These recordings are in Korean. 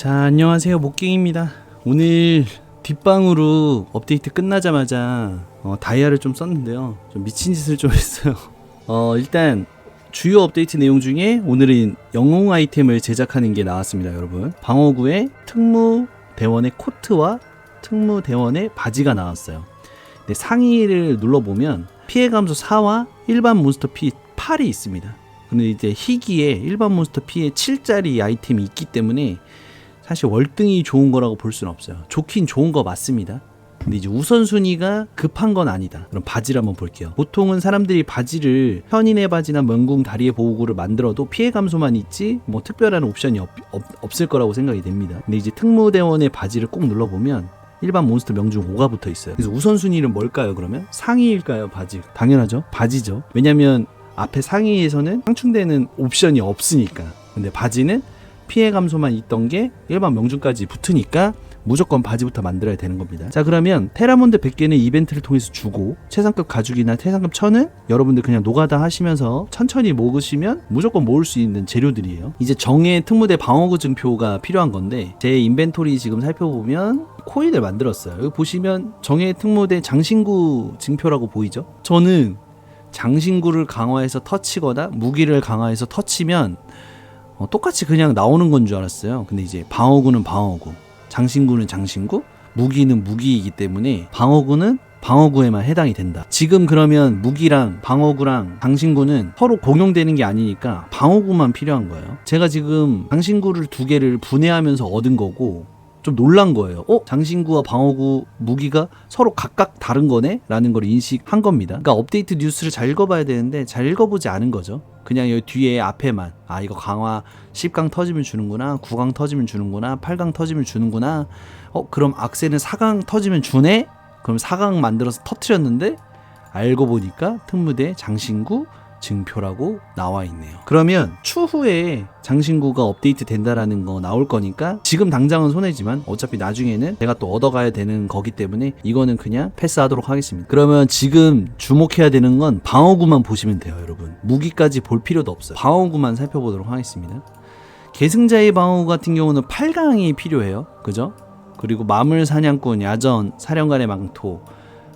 자 안녕하세요. 목갱입니다. 오늘 뒷방으로 업데이트 끝나자마자 어, 다이아를 좀 썼는데요. 좀 미친 짓을 좀 했어요. 어 일단 주요 업데이트 내용 중에 오늘은 영웅 아이템을 제작하는 게 나왔습니다 여러분. 방어구에 특무 대원의 코트와 특무 대원의 바지가 나왔어요. 근데 상의를 눌러보면 피해 감소 4와 일반 몬스터 피 8이 있습니다. 근데 이제 희귀에 일반 몬스터 피해 7짜리 아이템이 있기 때문에 사실 월등히 좋은 거라고 볼 수는 없어요. 좋긴 좋은 거 맞습니다. 근데 이제 우선순위가 급한 건 아니다. 그럼 바지를 한번 볼게요. 보통은 사람들이 바지를 현인의 바지나 멍궁 다리의 보호구를 만들어도 피해 감소만 있지 뭐 특별한 옵션이 없, 없을 거라고 생각이 됩니다. 근데 이제 특무대원의 바지를 꼭 눌러보면 일반 몬스터 명중 5가 붙어 있어요. 그래서 우선순위는 뭘까요, 그러면? 상의일까요, 바지? 당연하죠. 바지죠. 왜냐면 앞에 상의에서는 상충되는 옵션이 없으니까. 근데 바지는 피해 감소만 있던 게 일반 명중까지 붙으니까 무조건 바지부터 만들어야 되는 겁니다. 자 그러면 테라몬드 100개는 이벤트를 통해서 주고 최상급 가죽이나 최상급 천은 여러분들 그냥 노가다 하시면서 천천히 모으시면 무조건 모을 수 있는 재료들이에요. 이제 정의 특무대 방어구 증표가 필요한 건데 제 인벤토리 지금 살펴보면 코인을 만들었어요. 여기 보시면 정의 특무대 장신구 증표라고 보이죠? 저는 장신구를 강화해서 터치거나 무기를 강화해서 터치면 어, 똑같이 그냥 나오는 건 줄 알았어요. 근데 이제 방어구는 방어구, 장신구는 장신구, 무기는 무기이기 때문에 방어구는 방어구에만 해당이 된다. 지금 그러면 무기랑 방어구랑 장신구는 서로 공용되는 게 아니니까 방어구만 필요한 거예요. 제가 지금 장신구를 두 개를 분해하면서 얻은 거고 좀 놀란 거예요. 어? 장신구와 방어구 무기가 서로 각각 다른 거네? 라는 걸 인식한 겁니다. 그러니까 업데이트 뉴스를 잘 읽어봐야 되는데 잘 읽어보지 않은 거죠. 그냥 여기 뒤에 앞에만 아 이거 강화 10강 터지면 주는구나 9강 터지면 주는구나 8강 터지면 주는구나 어 그럼 악세는 4강 터지면 주네? 그럼 4강 만들어서 터트렸는데 알고 보니까 특무대 장신구 증표라고 나와 있네요. 그러면 추후에 장신구가 업데이트 된다라는 거 나올 거니까 지금 당장은 손해지만 어차피 나중에는 제가 또 얻어가야 되는 거기 때문에 이거는 그냥 패스하도록 하겠습니다. 그러면 지금 주목해야 되는 건 방어구만 보시면 돼요, 여러분. 무기까지 볼 필요도 없어요. 방어구만 살펴보도록 하겠습니다. 계승자의 방어구 같은 경우는 8강이 필요해요. 그죠? 그리고 마물 사냥꾼, 야전, 사령관의 망토,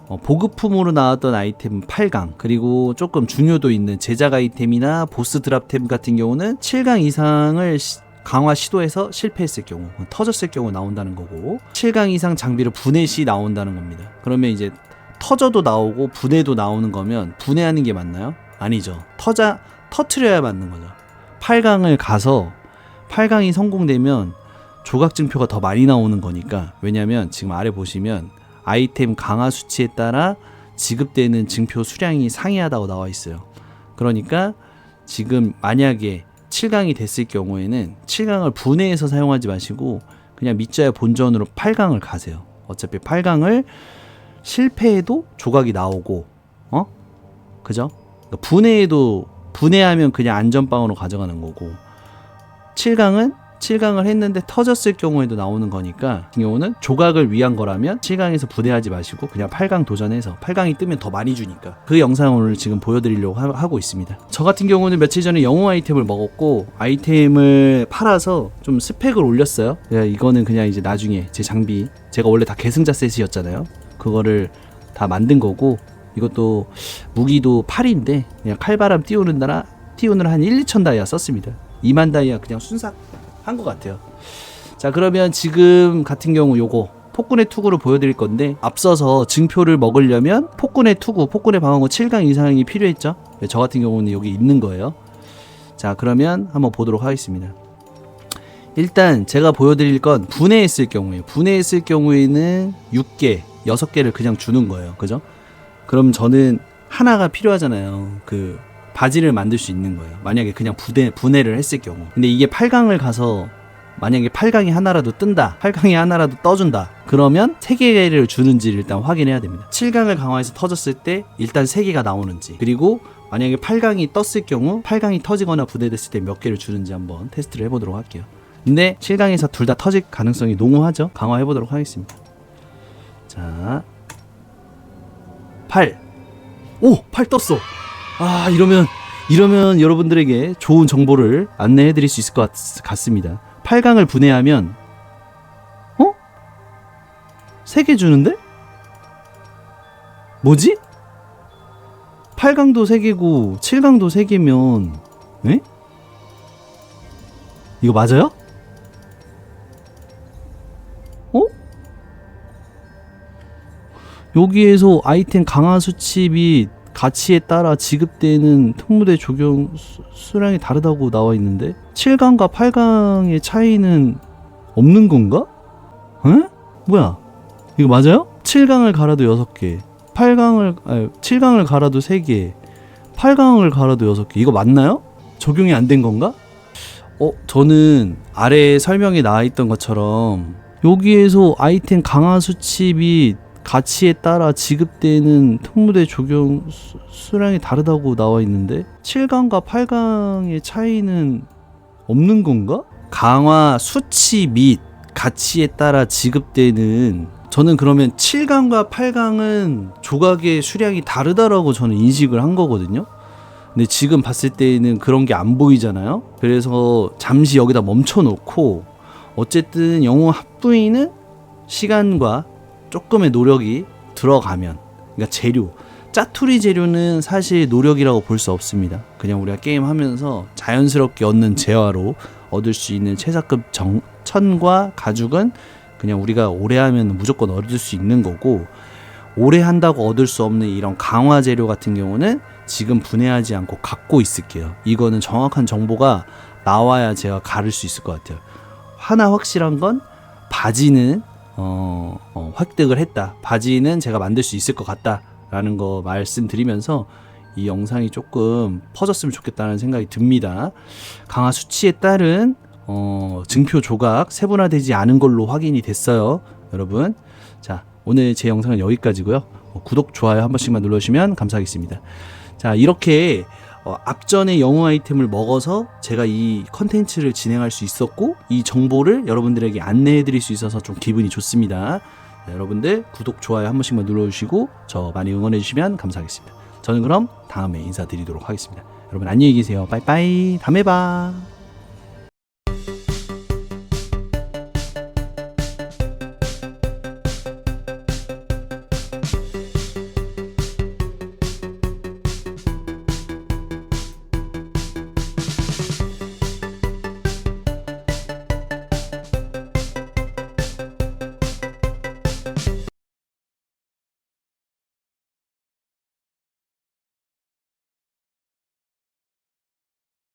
어, 보급품으로 나왔던 아이템 8강 그리고 조금 중요도 있는 제작 아이템이나 보스 드랍템 같은 경우는 7강 이상을 시- 강화 시도해서 실패했을 경우 터졌을 경우 나온다는 거고 7강 이상 장비를 분해 시 나온다는 겁니다. 그러면 이제 터져도 나오고 분해도 나오는 거면 분해하는 게 맞나요? 아니죠. 터자 터트려야 맞는 거죠. 8강을 가서 8강이 성공되면 조각 증표가 더 많이 나오는 거니까 왜냐면 지금 아래 보시면 아이템 강화 수치에 따라 지급되는 증표 수량이 상이하다고 나와 있어요. 그러니까 지금 만약에 7강이 됐을 경우에는 7강을 분해해서 사용하지 마시고 그냥 밑자야 본전으로 8강을 가세요. 어차피 8강을 실패해도 조각이 나오고 어? 그죠? 그러니까 분해해도 분해하면 그냥 안전빵으로 가져가는 거고 7강은 7강을 했는데 터졌을 경우에도 나오는 거니까 같은 경우는 조각을 위한 거라면 7강에서 부대하지 마시고 그냥 8강 도전해서 8강이 뜨면 더 많이 주니까 그 영상을 지금 보여드리려고 하, 하고 있습니다. 저 같은 경우는 며칠 전에 영웅 아이템을 먹었고 아이템을 팔아서 좀 스펙을 올렸어요. 예, 이거는 그냥 이제 나중에 제 장비 제가 원래 다 계승자 셋이었잖아요. 그거를 다 만든 거고 이것도 무기도 8인데 그냥 칼바람 띄우는 나라 띄우는 한 1, 2천 다이아 썼습니다. 2만 다이아 그냥 순삭 한 것 같아요. 자 그러면 지금 같은 경우 요거 폭군의 투구를 보여드릴 건데 앞서서 증표를 먹으려면 폭군의 투구, 폭군의 방어구 7강 이상이 필요했죠. 네, 저 같은 경우는 여기 있는 거예요. 자 그러면 한번 보도록 하겠습니다. 일단 제가 보여드릴 건 분해했을 경우에 분해했을 경우에는 6개, 6개를 그냥 주는 거예요. 그죠? 그럼 저는 하나가 필요하잖아요. 그 바지를 만들 수 있는 거예요. 만약에 그냥 부대, 분해를 했을 경우. 근데 이게 8강을 가서 만약에 8강이 하나라도 뜬다. 8강이 하나라도 떠준다. 그러면 3개를 주는지를 일단 확인해야 됩니다. 7강을 강화해서 터졌을 때 일단 3개가 나오는지. 그리고 만약에 8강이 떴을 경우 8강이 터지거나 부대됐을 때 몇 개를 주는지 한번 테스트를 해보도록 할게요. 근데 7강에서 둘 다 터질 가능성이 농후하죠. 강화해보도록 하겠습니다. 자, 8. 오! 8 떴어! 아 이러면 이러면 여러분들에게 좋은 정보를 안내해 드릴 수 있을 것 같, 습니다 8강을 분해하면 세개 주는데? 뭐지? 8강도 3개고 7강도 3개면 에? 이거 맞아요? 어? 여기에서 아이템 강화 수치 및 가치에 따라 지급되는 특무대 적용 수, 수량이 다르다고 나와 있는데 7강과 8강의 차이는 없는 건가? 에? 뭐야? 이거 맞아요? 7강을 갈아도 6개 8강을 아니 7강을 갈아도 3개 8강을 갈아도 6개 이거 맞나요? 적용이 안 된 건가? 어 저는 아래 설명에 나와 있던 것처럼 여기에서 아이템 강화 수치 및 가치에 따라 지급되는 특무대 적용 수, 수량이 다르다고 나와 있는데 7강과 8강의 차이는 없는 건가? 강화 수치 및 가치에 따라 지급되는 저는 그러면 7강과 8강은 조각의 수량이 다르다라고 저는 인식을 한 거거든요. 근데 지금 봤을 때는 그런 게 안 보이잖아요. 그래서 잠시 여기다 멈춰 놓고 어쨌든 영웅 합부인은 시간과 조금의 노력이 들어가면 그러니까 재료 짜투리 재료는 사실 노력이라고 볼 수 없습니다. 그냥 우리가 게임 하면서 자연스럽게 얻는 재화로 얻을 수 있는 최상급 정, 천과 가죽은 그냥 우리가 오래 하면 무조건 얻을 수 있는 거고 오래 한다고 얻을 수 없는 이런 강화 재료 같은 경우는 지금 분해하지 않고 갖고 있을게요. 이거는 정확한 정보가 나와야 제가 가를 수 있을 것 같아요. 하나 확실한 건 바지는 어, 어, 획득을 했다. 바지는 제가 만들 수 있을 것 같다라는 거 말씀드리면서 이 영상이 조금 퍼졌으면 좋겠다는 생각이 듭니다. 강화 수치에 따른 어, 증표 조각 세분화되지 않은 걸로 확인이 됐어요. 여러분. 자, 오늘 제 영상은 여기까지고요. 어, 구독, 좋아요 한 번씩만 눌러주시면 감사하겠습니다. 자, 이렇게 어, 앞전에 영웅 아이템을 먹어서 제가 이 컨텐츠를 진행할 수 있었고 이 정보를 여러분들에게 안내해 드릴 수 있어서 좀 기분이 좋습니다. 자, 여러분들 구독, 좋아요 한 번씩만 눌러주시고 저 많이 응원해 주시면 감사하겠습니다. 저는 그럼 다음에 인사드리도록 하겠습니다. 여러분 안녕히 계세요. 빠이빠이. 다음에 봐.